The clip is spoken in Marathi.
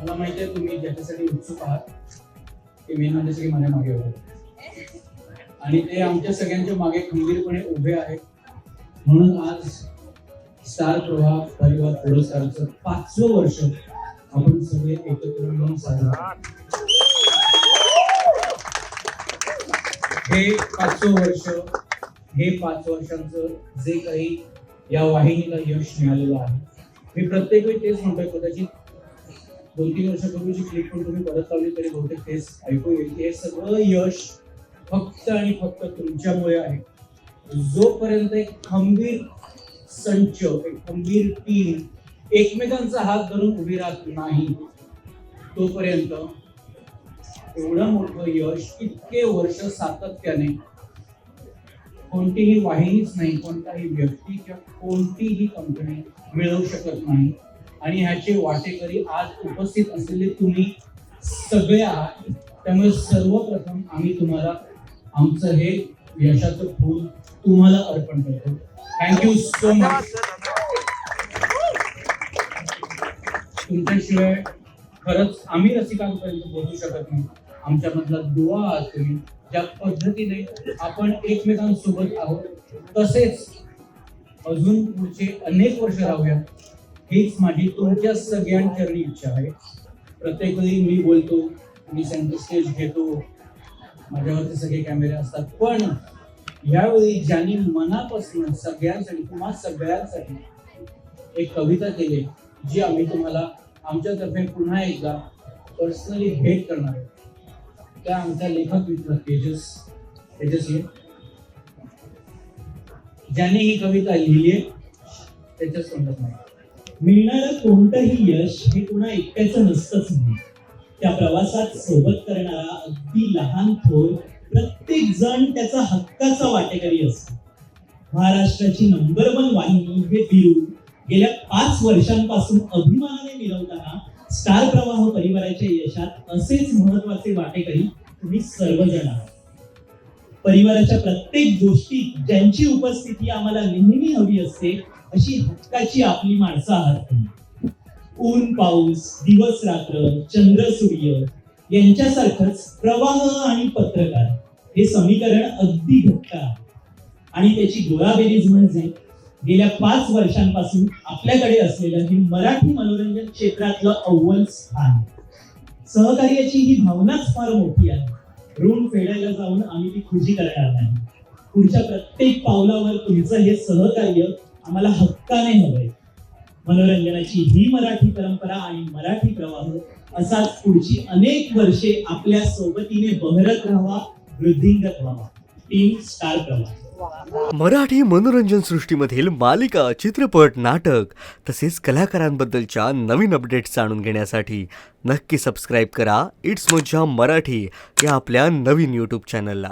मला माहिती आहे तुम्ही ज्याच्यासाठी उत्सुक आहात ते मेन म्हणजे सगळे माझ्या मागे होते आणि ते आमच्या सगळ्यांच्या मागे खंबीरपणे उभे आहेत. म्हणून आज स्टार प्रवाह परिवार पुरस्काराचं पाचवं वर्ष आपण सगळे एकत्र मिळून साजरा हे पाचवं वर्ष हे पाच वर्षांचं जे काही या वाहिनीला यश मिळालेलं आहे मी प्रत्येक वेळी तेच म्हणतोय कदाचित दोन तीन वर्षापूर्वीची क्लिप पण तुम्ही परत लावली तरी बहुतेक तेच ऐकू येईल की हे सगळं यश फक्त आणि फक्त तुमच्यामुळे आहे. जोपर्यंत एक खंबीर संच एक खंबीर टीम एकमेकांचा हात धरून उभी राहत नाही तोपर्यंत एवढं मोठं यश इतके वर्ष सातत्याने कोणतीही वाहिनीच नाही कोणताही व्यक्ती किंवा कोणतीही कंपनी मिळवू शकत नाही. आणि ह्याचे वाटेकरी आज उपस्थित असलेले तुम्ही सगळे आहात त्यामुळे सर्वप्रथम आम्ही तुम्हाला आमचं हे यशाचं फूल तुम्हाला अर्पण करतो. थँक्यू सो मच तुमच्याशिवाय खरंच आम्ही रसिकांपर्यंत पोहोचू शकत नाही. आमच्यामधला दुवा आहात तुम्ही ज्या पद्धतीने आपण एकमेकांसोबत आहोत तसेच अजून पुढचे अनेक वर्ष राहूया हीच माझी तुमच्या सगळ्यांचरणी इच्छा आहे. प्रत्येक वेळी मी बोलतो मी सेंटर स्टेज घेतो माझ्यावरती सगळे कॅमेरे असतात. पण यावेळी ज्यांनी मनापासून सगळ्यांसाठी तुम्हा सगळ्यांसाठी एक कविता केली जी आम्ही तुम्हाला आमच्यातर्फे पुन्हा एकदा पर्सनली भेट करणार आहे. त्या आमच्या लेखक मित्र तेजस तेजस ज्याने ही कविता लिहिली आहे त्याच्या संदर्भात नाही. मिळणारं कोणतंही यश हे कुणा एकट्याचं नसतंच नाही त्या प्रवासात सोबत करणारा अगदी लहान थोर प्रत्येक जण त्याचा हक्काचा वाटेकरी असतो. महाराष्ट्राची नंबर वन वाहिनी हे बिरू गेल्या पाच वर्षांपासून अभिमानाने मिळवताना स्टार प्रवाह परिवाराच्या यशात असेच महत्त्वाचे वाटेकरी तुम्ही सर्वजण आहात. परिवाराच्या प्रत्येक गोष्टीत ज्यांची उपस्थिती आम्हाला नेहमी हवी असते अशी हक्काची आपली माणसं आहात तुम्ही. ऊन पाऊस दिवस रात्र चंद्र सूर्य यांच्यासारखंच प्रवाह आणि पत्रकार हे समीकरण अगदी घट्ट आहे. आणि त्याची गोळाबेरीज म्हणजे गेल्या पाच वर्षांपासून आपल्याकडे असलेलं हे मराठी मनोरंजन क्षेत्रातलं अव्वल स्थान. सहकार्याची ही भावनाच फार मोठी आहे. ऋण फेडायला जाऊन आम्ही ती खुशी करणार नाही. पुढच्या प्रत्येक पावलावर तुमचं हे सहकार्य आम्हाला हक्काने हवंय. मनोरंजनाची ही मराठी परंपरा आणि मराठी प्रवाह असाच पुढची अनेक वर्षे आपल्या सोबतीने बहरत राहावा वृद्धिंगत व्हावा. टीम स्टार प्रवाह. मराठी मनोरंजन सृष्टीमधील मालिका चित्रपट नाटक तसेच कलाकारांबद्दलच्या नवीन अपडेट्स जाणून घेण्यासाठी नक्की सबस्क्राईब करा. इट्स मज्जा मराठी या आपल्या नवीन यूट्यूब चॅनलला